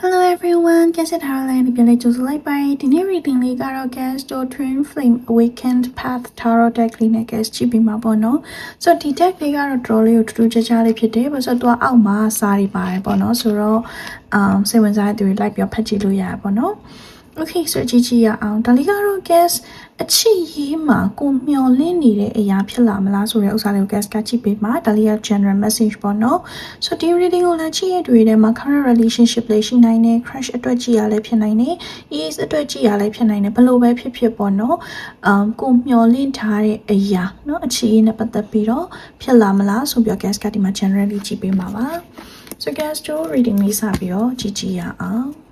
Hello everyone ကက်ဆက်ထားလိုက်ပြန်လေးကြိုဆိုလိုက်ပါတယ်ဒီနေ့ reading လေးကတော့ Gas Door Twin Flame Awakened Path Tarot deck လေးနဲ့ Gas ကြည့်ပြီးမှာပေါ့နော်ဆိုတော့ဒီ deck လေးကတော့ draw လေးကိုတူတူကြကြလေးဖြစ်တယ်ဘာလို့ဆိုတော့သူကအောက်မှာစာတွေပါတယ်ပေါ့နော်ဆိုတော့ um စိတ်ဝင်စားတဲ့သူတွေ like ပြီးဖတ်ကြည့်လို့ရပါပေါ့နော် Okay ဆိုကြည့်ကြည့်ရအောင်ဒါလေးကတော့ gas အချစ်ရေးမှာကိုမျောလင်းနေတဲ့အရာဖြစ်လာမလားဆိုတဲ့ဥစ္စာလေးကို gas ကကြည့်ပေးမှာဒါလေးက general message ပေါ့နော်ဆိုဒီ reading ကိုလည်းကြည့်ရတွေ့တယ်မှာ current relationship လေးရှိနိုင်တယ် crush အတွက်ကြည့်ရလဲဖြစ်နိုင်တယ် is အတွက်ကြည့်ရလဲဖြစ်နိုင်တယ်ဘလို့ပဲဖြစ်ဖြစ်ပေါ့နော်အမ်ကိုမျောလင်းထားတဲ့အရာနော်အချစ်ရေးနဲ့ပတ်သက်ပြီးတော့ဖြစ်လာမလားဆိုပြီးတော့ gas ကဒီမှာ generally ကြည့်ပေးမှာပါ so gas တို့ reading လေးစပြီးတော့ကြည့်ကြည့်ရအောင်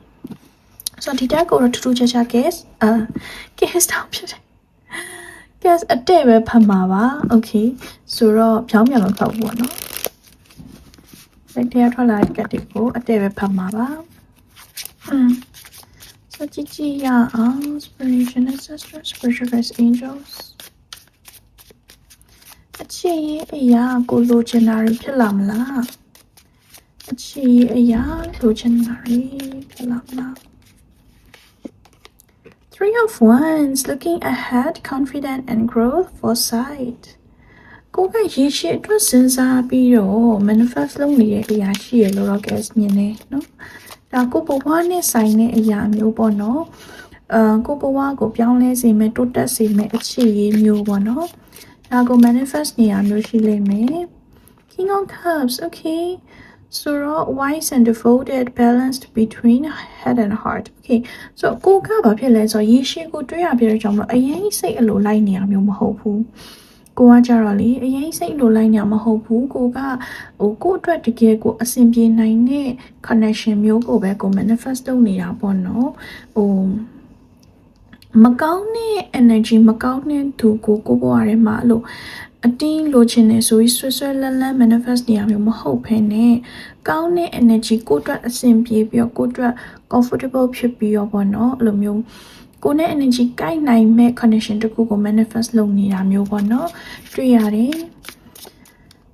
ဆိုတော့ဒီတက်ကိုတော့ထူးထူးခြားခြား gas အာ gas တောင်ဖြစ်တယ် gas အတဲ့ပဲဖတ်မှာပါ okay ဆိုတော့ဖြောင်းပြန်လို့ဖတ်ဖို့ပေါ့နော်စိတ်ထဲထွက်လာတဲ့ကတ်တွေကိုအတဲ့ပဲဖတ်မှာပါอืมဆိုကြည့်ကြည့်ရအောင် inspiration ancestors spiritual guides angels အချစ်ရေးအရာကိုလိုချင်တာတွေဖြစ်လာမလားအချစ်ရေးအရာလိုချင်တာတွေဖြစ်လာမလား Three of Wands, looking ahead, confident and growth foresight. ကိုကရေရှည်အတွက်စဉ်းစားပြီးတော့ manifest လုပ်နေတဲ့အရာရှိရလို့တော့ guess မြင်နေနော်။ဒါကိုဘဝနဲ့ဆိုင်တဲ့အရာမျိုးပေါ့နော်။အာကိုဘဝကိုပြောင်းလဲစေမယ်တိုးတက်စေမယ်အခြေရေးမျိုးပေါ့နော်။ဒါကို manifest နေရမျိုးရှိလိမ့်မယ်။ King of Cups, okay. So wise and devoted balanced between head and heart. Okay. So ကိုကဘာဖြစ်လဲဆိုတော့ရေရှည်ကိုတွေးရပြတဲ့ကြောင့်မလို့အရင်စိတ်အလိုလိုက်နေရမျိုးမဟုတ်ဘူး။ကိုကကြတော့လေအရင်စိတ်လိုလိုက်နေရမဟုတ်ဘူးကိုကဟိုကိုအတွက်တကယ်ကိုအဆင်ပြေနိုင်တဲ့ connection မျိုးကိုပဲကို manifest လုပ်နေတာပေါ့နော်ဟိုမကောင်းတဲ့ energy မကောင်းတဲ့သူကိုကိုဘဝထဲမှာအဲ့လို အတင်းလိုချင်နေဆိုပြီးဆွဆွလန်းလန်း manifest နေရမျိုးမဟုတ်ဘဲနဲ့ကောင်းတဲ့ energy ကိုအတွက်အဆင်ပြေပြီးတော့ကိုအတွက် comfortable ဖြစ်ပြီးတော့ပေါ့နော်အဲ့လိုမျိုးကိုနဲ့ energy ကိုက်နိုင်မဲ့ connection တခုကို manifest လုပ်နေတာမျိုးပေါ့နော်တွေ့ရတယ်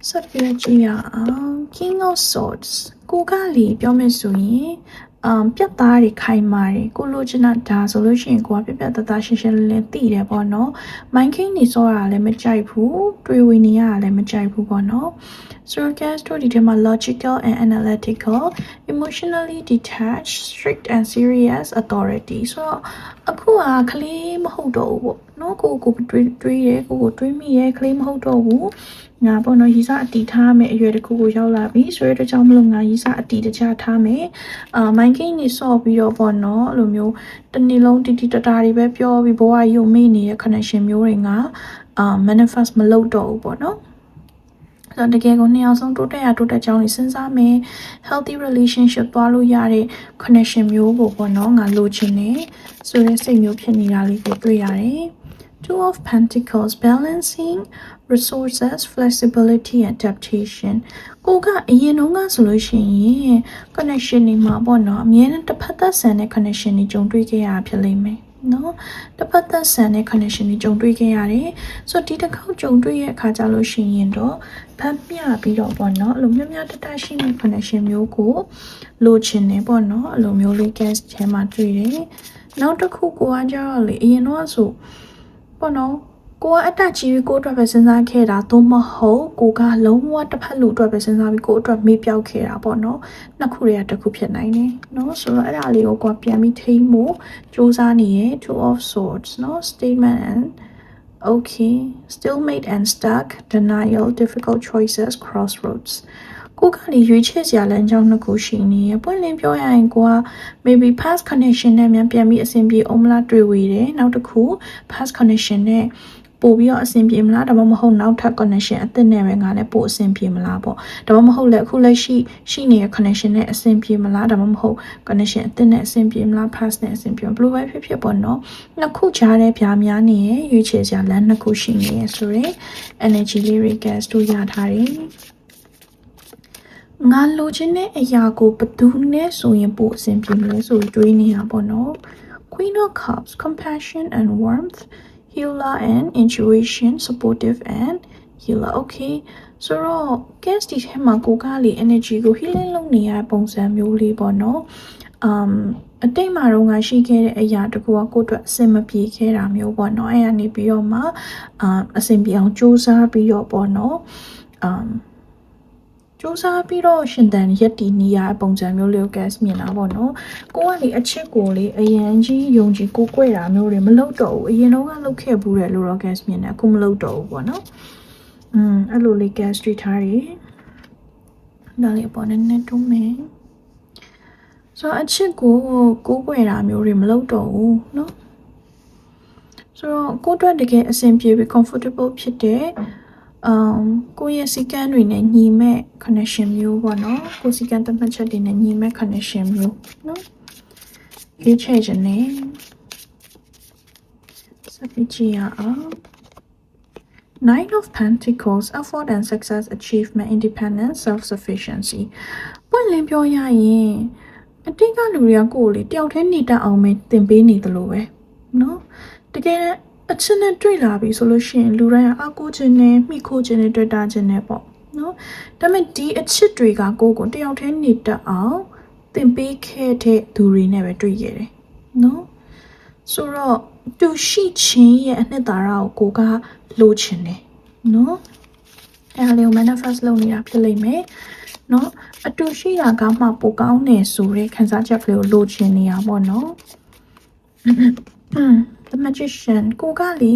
ဆက်ပြီးကြည့်ရအောင် King of Swords ကိုကလေပြောမယ်ဆိုရင် အမ်ပြတ်သားတွေခိုင်မာတယ်ကိုလိုချင်တာဒါဆိုလို့ရှိရင်ကိုကပြတ်ပြတ်သားသားရှင်းရှင်းလင်းလင်းသိတယ်ပေါ့နော် mind king နေစောတာလည်းမကြိုက်ဘူးတွေးဝေနေရတာလည်းမကြိုက်ဘူးပေါ့နော် Surrogates တို့ဒီထဲမှာ logical and analytical emotionally detached strict and serious authority ဆိုတော့အခုကကလေးမဟုတ်တော့ဘူးပေါ့နော်ကိုကိုတွေးတွေးရဲကိုကိုတွေးမိရဲကလေးမဟုတ်တော့ဘူး ငါပေါ့နော်ရီစာအတီထားမယ်အရွယ်တစ်ခုကိုရောက်လာပြီဆိုရတဲ့ကြောင့်မလို့ငါရီစာအတီတခြားထားမယ်အာမိုင်းကိန်းနေဆော့ပြီးတော့ပေါ့နော်အဲ့လိုမျိုးတနေ့လုံးတီတီတတာတွေပဲပြောပြီးဘဝရုံမေ့နေတဲ့ connection မျိုးတွေကအာ manifest မလုပ်တော့ဘူးပေါ့နော်ဆိုတော့တကယ်ကိုနှစ်ယောက်ဆုံးတိုးတက်ရတိုးတက်ကြောင်းလေးစဉ်းစားမယ် healthy relationship သွားလို့ရတဲ့ connection မျိုးကိုပေါ့နော်ငါလိုချင်တယ်ဆိုတဲ့စိတ်မျိုးဖြစ်နေတာလေးကိုတွေ့ရတယ် Two of Pentacles balancing resources flexibility and adaptation ကိုကအရင်တုန်းကဆိုလို့ရှိရင် connection တွေမှာပေါ့နော်အမြဲတမ်းတစ်ဖက်သက်ဆန်တဲ့ connection တွေကြုံတွေ့ခဲ့ရဖြစ်လိမ့်မယ်နော်တစ်ဖက်သက်ဆန်တဲ့ connection တွေကြုံတွေ့ခဲ့ရတယ်ဆိုတော့ဒီတစ်ခေါက်ကြုံတွေ့ရဲ့အခါကြလို့ရှိရင်တော့ဖတ်ပြပြီးတော့ပေါ့နော်အဲ့လိုမြတ်မြတ်တတရှိတဲ့ connection မျိုးကိုလိုချင်နေပေါ့နော်အဲ့လိုမျိုးလေး guest ထဲမှာတွေ့တယ်နောက်တစ်ခုကိုကကြတော့လေအရင်တော့ဆို ပေါ့နော်ကိုကအတက်ကြီးပြီးကိုအတွက်ပဲစဉ်းစားခဲ့တာသို့မဟုတ်ကိုကလုံးဝတစ်ဖက်လူအတွက်ပဲစဉ်းစားပြီးကိုအတွက်မေ့ပြောက်ခဲ့တာပေါ့နော်နှစ်ခုတည်းကတစ်ခုဖြစ်နိုင်တယ်နော်ဆိုတော့အဲ့ဒါလေးကိုကိုကပြန်ပြီးထိမ့်ဖို့စူးစမ်းနေရ two of swords နော် statement and okay stalemate and stuck denial difficult choices crossroads ကိုကလေရွေးချယ်စရာလမ်းကြောင်းနှစ်ခုရှိနေရပွင့်လင်းပြောရရင်ကိုက maybe past connection နဲ့မြန်ပြန်ပြီးအဆင်ပြေအောင်မလားတွေ့ဝေတယ်နောက်တစ်ခု past connection နဲ့ပို့ပြီးတော့အဆင်ပြေမလားဒါမှမဟုတ်နောက်ထပ် connection အသစ်နဲ့ပဲငါလည်းပို့အဆင်ပြေမလားပေါ့ဒါမှမဟုတ်လည်းအခုလက်ရှိရှိနေတဲ့ connection နဲ့အဆင်ပြေမလားဒါမှမဟုတ် connection အသစ်နဲ့အဆင်ပြေမလား past နဲ့အဆင်ပြေဘယ်လိုပဲဖြစ်ဖြစ်ပေါ့နော်နှစ်ခုကြားတဲ့ပြားများနေရရွေးချယ်စရာလမ်းနှစ်ခုရှိနေရဆိုရင် energy လေးတွေ gas တို့ရထားတယ် ငါလိုချင်တဲ့အရာကိုဘယ်သူနဲ့ဆိုရင်ပို့အဆင်ပြေမလဲဆိုပြီးတွေးနေတာပေါ့နော် Queen of Cups compassion and warmth healer and intuition supportive and healer okay ဆိုတော့ guest ဒီထဲမှာကိုကလေ energy ကို healing လုပ်နေရတဲ့ပုံစံမျိုးလေးပေါ့နော် um အတိတ်မှာတော့ငါရှိခဲ့တဲ့အရာတကူကကိုယ့်အတွက်အဆင်မပြေခဲ့တာမျိုးပေါ့နော်အဲ့ကနေပြီးတော့မှအာအဆင်ပြေအောင်စူးစမ်းပြီးတော့ပေါ့နော် um စူးစမ်းပြီးတော့ရှင်တန်ရက်တီနီးရအပုံစံမျိုးလေးကို gas မြင်တာပေါ့နော်ကိုကလေအချစ်ကိုလေအရန်ကြီးယုံကြည်ကိုကိုွယ်တာမျိုးတွေမလုပ်တော့ဘူးအရင်တော့ကလုပ်ခဲ့ဘူးတယ်လို့တော့ gas မြင်တယ်အခုမလုပ်တော့ဘူးပေါ့နော်อืมအဲ့လိုလေး gas တွေထားတယ်ဒါလေးအပေါ်နဲ့နဲ့တွန်းမယ်ဆိုတော့အချစ်ကိုကိုကိုွယ်တာမျိုးတွေမလုပ်တော့ဘူးเนาะဆိုတော့ကိုအတွက်တကယ်အဆင်ပြေပြီး comfortable ဖြစ်တဲ့ um ကိုယ့်ရဲ့စီကံတွေနဲ့ညီမဲ့ connection မျိုးပေါ့နော်ကိုယ်စီကံတမတ်ချက်တွေနဲ့ညီမဲ့ connection မျိုးနော်ရွေးချယ်ခြင်းနဲ့စပီချီယာအောင် Nine of Pentacles effort and success achievement independence self sufficiency ပွင့်လင်းပြောရရင်အတိတ်ကလူတွေကကိုယ်လေတယောက်တည်းနေတတ်အောင်ပဲသင်ပေးနေတယ်လို့ပဲเนาะတကယ် အချစ်နဲ့တွေ့လာပြီဆိုလို့ရှိရင်လူတိုင်းကအကိုခြင်းနဲ့မိခိုးခြင်းနဲ့တွေ့တာခြင်းနဲ့ပေါ့နော်ဒါပေမဲ့ဒီအချစ်တွေကကိုယ့်ကိုတယောက်တည်းနေတတ်အောင်သင်ပေးခဲ့တဲ့သူတွေနဲ့ပဲတွေ့ခဲ့တယ်နော်ဆိုတော့သူရှိခြင်းရဲ့အနှစ်သာရကိုကိုကလိုချင်တယ်နော်အဲဒါလေးကို manifest လုပ်နေတာဖြစ်လိမ့်မယ်နော်အတူရှိတာကမှပိုကောင်းတယ်ဆိုတဲ့ခံစားချက်ကလေးကိုလိုချင်နေတာပေါ့နော် the magician ကိုကလေ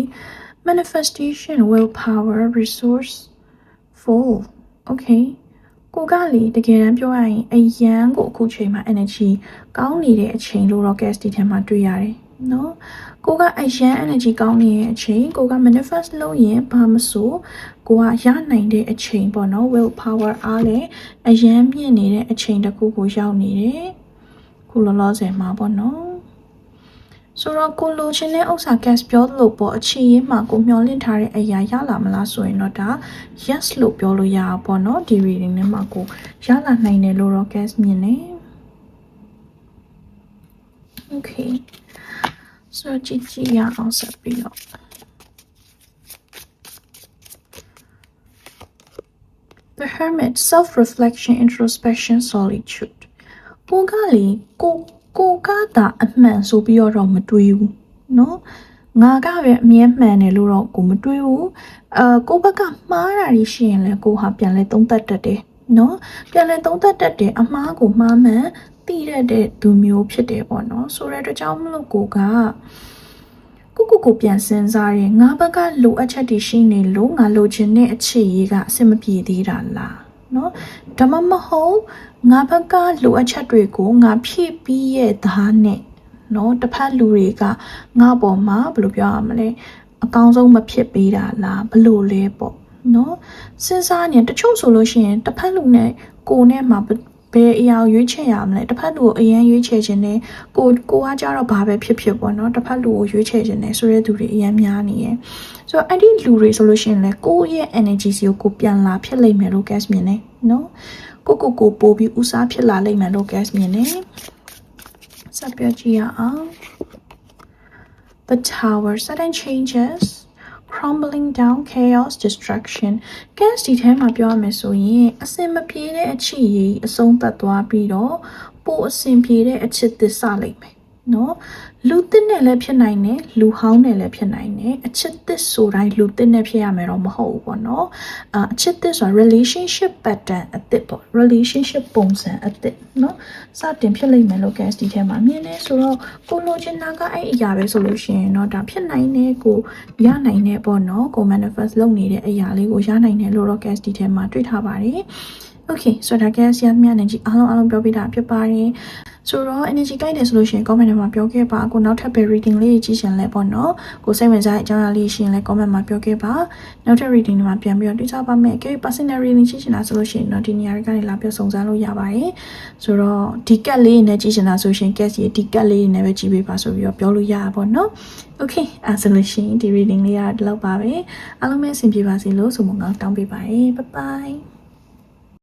manifestation willpower resource full okay ကိုကလေတကယ်တမ်းပြောရရင်အရန်ကိုအခုချိန်မှာ energy ကောင်းနေတဲ့အချိန်လို့တော့ guest ဒီထဲမှာတွေ့ရတယ်နော်ကိုကအရန် energy ကောင်းနေတဲ့အချိန်ကိုက manifest လုပ်ရင်ဘာမဆိုကိုကရနိုင်တဲ့အချိန်ပေါ့နော် will power အားလည်းအရန်မြင့်နေတဲ့အချိန်တစ်ခုကိုရောက်နေတယ်ခုလောလောဆယ်မှာပေါ့နော် ဆိုတော့ကိုလိုချင်တဲ့ဥစ္စာ gas ပြောလို့ပေါ့အခြေရင်းမှာကိုမျှော်လင့်ထားတဲ့အရာရလာမလားဆိုရင်တော့ဒါ yes လို့ပြောလို့ရတာပေါ့နော်ဒီ reading ထဲမှာကိုရလာနိုင်တယ်လို့တော့ gas မြင်နေ okay ဆိုတော့ကြည့်ကြည့်ရအောင်ဆက်ပြီးတော့ The Hermit self-reflection introspection solitude ကိုကလေကို ကိုကတာအမှန်ဆိုပြီးတော့မတွေးဘူးเนาะငါကပဲအမြဲမှန်တယ်လို့တော့ကိုမတွေးဘူးအဲကိုဘက်ကမှားတာတွေရှိရင်လည်းကိုဟာပြန်လဲသုံးသပ်တတ်တယ်เนาะပြန်လဲသုံးသပ်တတ်တယ်အမှားကိုမှားမှန်သိရတဲ့သူမျိုးဖြစ်တယ်ပေါ့နော်ဆိုတဲ့အတွက်ကြောင့်မလို့ကိုကကိုကိုကိုပြန်စဉ်းစားရင်ငါဘက်ကလိုအပ်ချက်တွေရှိနေလို့ငါလိုချင်တဲ့အခြေရေးကအဆင်မပြေသေးတာလားเนาะဒါမှမဟုတ် ငါဘက်ကလိုအပ်ချက်တွေကိုငါဖြည့်ပြီးရဲ့သားနဲ့နော်တစ်ဖက်လူတွေကငါပေါ်မှာဘယ်လိုပြောရမလဲအကောင်းဆုံးမဖြစ်ပေးတာလားဘလို့လဲပေါ့နော်စဉ်းစားနေတချို့ဆိုလို့ရှိရင်တစ်ဖက်လူနဲ့ကိုနဲ့မှာဘယ်အရာကိုရွေးချယ်ရမလဲတစ်ဖက်လူကိုအရန်ရွေးချယ်ခြင်းနဲ့ကိုကိုကကြတော့ဘာပဲဖြစ်ဖြစ်ပေါ့နော်တစ်ဖက်လူကိုရွေးချယ်ခြင်းနဲ့ဆိုတဲ့သူတွေအရန်များနေရယ်ဆိုတော့အဲ့ဒီလူတွေဆိုလို့ရှိရင်လည်းကိုယ့်ရဲ့ energy စီကိုကိုပြန်လာဖြစ်လိမ့်မယ်လို့ guess မြင်တယ်နော် ကိုကိုကိုပို့ပြီးဥစားဖြစ်လာလိမ့်မယ်လို့ gas မြင်နေဆက်ပြကြည့်ရအောင် The tower sudden changes crumbling down chaos destruction gas ဒီထဲမှာပြောရမယ်ဆိုရင်အစင်မပြေတဲ့အချစ်ကြီးအဆုံးသတ်သွားပြီးတော့ပိုအစင်ပြေတဲ့အချစ်သစ္စာလိမ့်မယ် နော်လူသစ်နဲ့လည်းဖြစ်နိုင်တယ်လူဟောင်းနဲ့လည်းဖြစ်နိုင်တယ်အချစ်သစ်ဆိုတိုင်းလူသစ်နဲ့ဖြစ်ရမယ်တော့မဟုတ်ဘူးပေါ့နော်အအချစ်သစ်ဆိုတာ relationship pattern အသစ်ပေါ့ relationship ပုံစံအသစ်နော်စတင်ဖြစ်လိမ့်မယ်လို့ gas ဒီထဲမှာမြင်နေဆိုတော့ကိုလိုချင်တာကအဲ့အရာပဲဆိုလို့ရှိရင်တော့ဒါဖြစ်နိုင်တယ်ကိုရနိုင်တယ်ပေါ့နော်ကို manifest လုပ်နေတဲ့အရာလေးကိုရနိုင်တယ်လို့တော့ gas ဒီထဲမှာတွေ့ထားပါတယ် okay ဆိုတော့ gas ရမြနေကြအားလုံးအားလုံးပြောပြတာဖြစ်ပါတယ် ဆိုတော့ energy ကြိုက်တယ်ဆိုလို့ရှိရင် comment ထဲမှာပြောခဲ့ပါကိုနောက်ထပ်ပဲ reading လေးကြည့်ရှင်လဲပေါ့နော်ကိုစိတ်ဝင်စားတဲ့အကြောင်းအရာလေးရှိရင်လဲ comment မှာပြောခဲ့ပါနောက်ထပ် reading တွေမှာပြန်ပြီးတော့တွေ့ကြပါမယ်ကြည့် personal reading ကြည့်ရှင်တာဆိုလို့ရှိရင်တော့ဒီနေရာတွေကနေလာပြောစုံစမ်းလို့ရပါတယ်ဆိုတော့ဒီကတ်လေးနဲ့ကြည့်ရှင်တာဆိုရှင် guess ရေဒီကတ်လေးနဲ့ပဲကြည့်ပေးပါဆိုပြီးတော့ပြောလို့ရတာပေါ့နော် okay အဲဆိုလို့ရှိရင်ဒီ reading လေးကဒီလောက်ပါပဲအားလုံးပဲအဆင်ပြေပါစေလို့ဆုမကောင်းတောင်းပေးပါတယ် bye bye